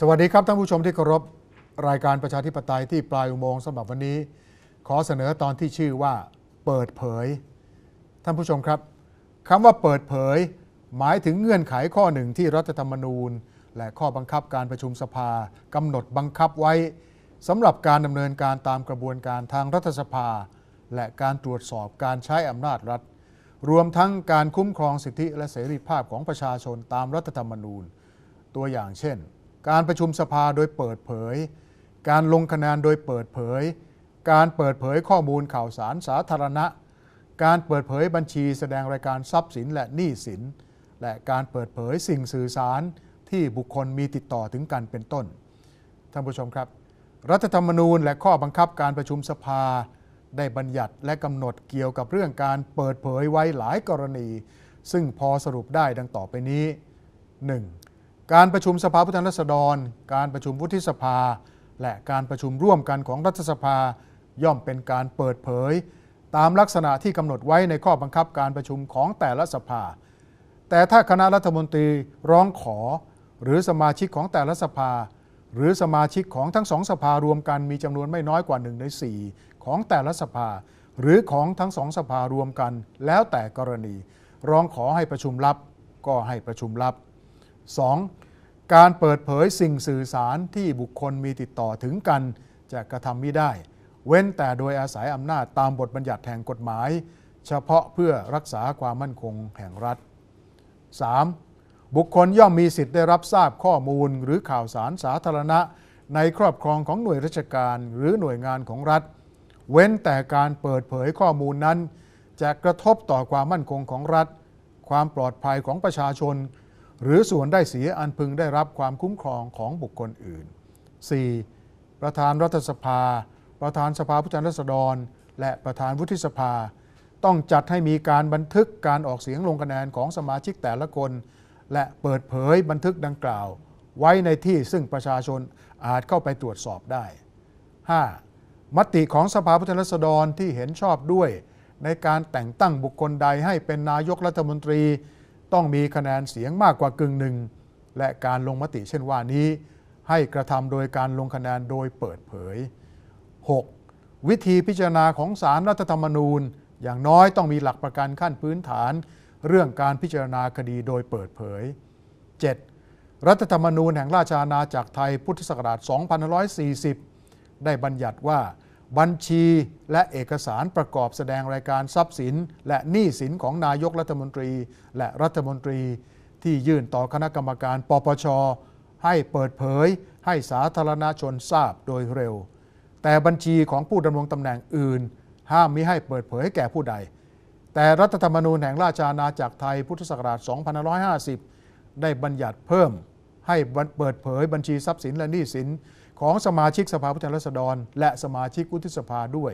สวัสดีครับท่านผู้ชมที่เคารพรายการประชาธิปไตยที่ปลายอุโมงค์สำหรับวันนี้ ขอเสนอตอนที่ชื่อว่า เปิดเผย ท่านผู้ชมครับคำว่าเปิดเผย หมายถึงเงื่อนไขข้อหนึ่งที่รัฐธรรมนูญ และข้อบังคับการประชุมสภากำหนดบังคับไว้สำหรับการดำเนินการตามกระบวนการทางรัฐสภา และการตรวจสอบการใช้อำนาจรัฐ รวมทั้งการคุ้มครองสิทธิและเสรีภาพของประชาชนตามรัฐธรรมนูญ ตัวอย่างเช่น การประชุมสภาโดยเปิดเผย การลงคะแนนโดยเปิดเผย การเปิดเผยข้อมูลข่าวสารสาธารณะ การเปิดเผยบัญชีแสดงรายการทรัพย์สินและหนี้สิน และการเปิดเผยสิ่งสื่อสารที่บุคคลมีติดต่อถึงกันเป็นต้น ท่านผู้ชมครับ รัฐธรรมนูญและข้อบังคับการประชุมสภา ได้บัญญัติและกำหนดเกี่ยวกับเรื่องการเปิดเผยไว้หลายกรณี ซึ่งพอสรุปได้ดังต่อไปนี้ 1. การประชุมสภาผู้แทนราษฎร การประชุมวุฒิสภา และการประชุมร่วมกันของรัฐสภา ย่อมเป็นการเปิดเผย ตามลักษณะที่กำหนดไว้ในข้อบังคับการประชุมของแต่ละสภา แต่ถ้าคณะรัฐมนตรีร้องขอ หรือสมาชิกของแต่ละสภา หรือสมาชิกของทั้งสองสภารวมกันมีจำนวนไม่น้อยกว่า1ใน4ของแต่ละสภา หรือของทั้งสองสภารวมกัน แล้วแต่กรณี ร้องขอให้ประชุมลับก็ให้ประชุมลับ 2. การเปิดเผยสิ่งสื่อสารที่บุคคลมีติดต่อถึงกัน จะกระทำไม่ได้ เว้นแต่โดยอาศัยอำนาจตามบทบัญญัติแห่งกฎหมาย เฉพาะเพื่อรักษาความมั่นคงแห่งรัฐ 3. บุคคลย่อมมีสิทธิ์ได้รับทราบข้อมูลหรือข่าวสารสาธารณะ ในครอบครองของหน่วยราชการหรือหน่วยงานของรัฐ เว้นแต่การเปิดเผยข้อมูลนั้น จะกระทบต่อความมั่นคงของรัฐ ความปลอดภัยของประชาชน หรือส่วนได้เสียอันพึงได้รับความคุ้มครองของบุคคลอื่น 4. ประธานรัฐสภา ประธานสภาผู้แทนราษฎร และประธานวุฒิสภา ต้องจัดให้มีการบันทึกการออกเสียงลงคะแนนของสมาชิกแต่ละคน และเปิดเผยบันทึกดังกล่าว ไว้ในที่ซึ่งประชาชนอาจเข้าไปตรวจสอบได้ 5. มติของสภาผู้แทนราษฎรที่เห็นชอบด้วย ในการแต่งตั้งบุคคลใดให้เป็นนายกรัฐมนตรี ต้องมีคะแนนเสียงมากกว่ากึ่งหนึ่ง และการลงมติเช่นว่านี้ ให้กระทำโดยการลงคะแนนโดยเปิดเผย 6. วิธีพิจารณาของศารรัฐธรรมนูญ อย่างน้อยต้องมีหลักประกันขั้นพื้นฐาน เรื่องการพิจารณาคดีโดยเปิดเผย 7. รัฐธรรมนูญแห่งราชอาณาจักรไทยพุทธศักราช 2540 ได้บัญญัติว่า บัญชีและเอกสารประกอบแสดงรายการทรัพย์สิน และหนี้สินของนายกรัฐมนตรี และรัฐมนตรี ที่ยื่นต่อคณะกรรมการปปช ให้เปิดเผย ให้สาธารณชนทราบโดยเร็ว แต่บัญชีของผู้ดำรงตำแหน่งอื่น ห้ามมิให้เปิดเผยแก่ผู้ใด แต่รัฐธรรมนูญแห่งราชอาณาจักรไทยพุทธศักราช 2550 ได้บัญญัติเพิ่มให้เปิดเผยบัญชีทรัพย์สินและหนี้สิน ของสมาชิกสภาผู้แทนราษฎร และสมาชิกวุฒิสภาด้วย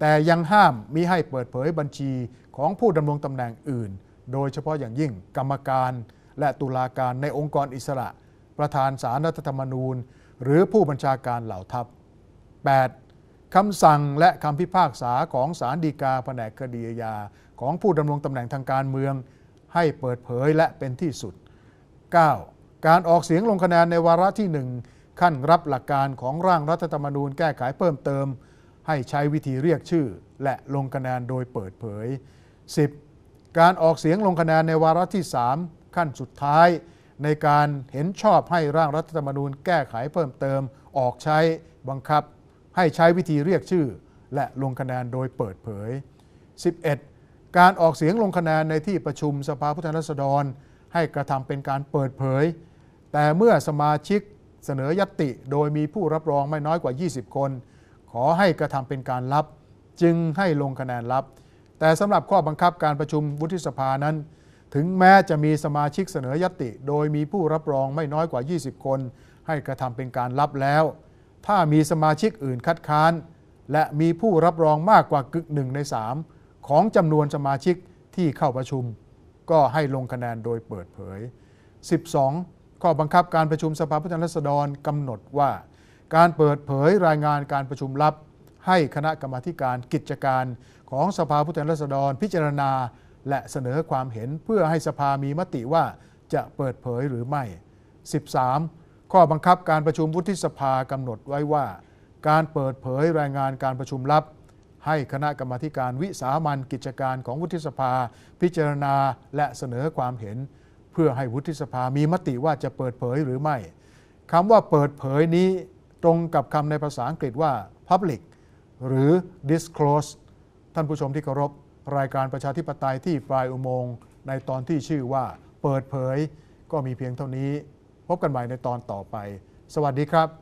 แต่ยังห้ามมิให้เปิดเผยบัญชีของผู้ดำรงตำแหน่งอื่น โดยเฉพาะอย่างยิ่งกรรมการและตุลาการในองค์กรอิสระ ประธานสารรัฐธรรมนูญ หรือผู้บัญชาการเหล่าทัพ 8. คำสั่งและคำพิพากษาของศาลฎีกาแผนกคดีอาญาของผู้ดำรงตำแหน่งทางการเมือง ให้เปิดเผยและเป็นที่สุด 9. การออกเสียงลงคะแนนในวาระที่1 ขั้นรับหลักการของร่างรัฐธรรมนูญแก้ไขเพิ่มเติม ให้ใช้วิธีเรียกชื่อ และลงคะแนนโดยเปิดเผย 10. การออกเสียงลงคะแนนในวาระที่ 3 ขั้นสุดท้าย ในการเห็นชอบให้ร่างรัฐธรรมนูญแก้ไขเพิ่มเติม ออกใช้บังคับ ให้ใช้วิธีเรียกชื่อ และลงคะแนนโดยเปิดเผย 11. การออกเสียงลงคะแนนในที่ประชุมสภาผู้แทนราษฎร ให้กระทำเป็นการเปิดเผย แต่เมื่อสมาชิก เสนอยติโดยมีผู้รับรองไม่น้อยกว่า 20 คน ขอให้กระทำเป็นการลับ จึงให้ลงคะแนนลับ แต่สำหรับข้อบังคับการประชุมวุฒิสภานั้น ถึงแม้จะมีสมาชิกเสนอยติ โดยมีผู้รับรองไม่น้อยกว่า 20 คน ให้กระทำเป็นการลับแล้ว ถ้ามีสมาชิกอื่นคัดค้าน และมีผู้รับรองมากกว่ากึ่งหนึ่งใน3ของจำนวนสมาชิกที่เข้าประชุม ก็ให้ลงคะแนนโดยเปิดเผย 12. ข้อบังคับการประชุมสภาผู้แทนราษฎรกำหนดว่า การเปิดเผยรายงานการประชุมลับ ให้คณะกรรมาการกิจการของสภาผู้แทนราษฎรพิจารณา และเสนอความเห็นเพื่อให้สภามีมติว่าจะเปิดเผยหรือไม่ 13. ข้อบังคับการประชุมวุฒิสภากำหนดไว้ว่า การเปิดเผยรายงานการประชุมลับ ให้คณะกรรมาการวิสามันกิจการของวุฒิสภา พิจารณาและเสนอความเห็น เพื่อให้วุฒิสภามีมติว่าจะเปิดเผยหรือไม่คำว่าเปิดเผยนี้ตรงกับคำในภาษาอังกฤษว่า public หรือ disclose ท่านผู้ชมที่เคารพรายการประชาธิปไตยที่ปลายอุโมงค์ในตอนที่ชื่อว่าเปิดเผยก็มีเพียงเท่านี้ พบกันใหม่ในตอนต่อไป สวัสดีครับ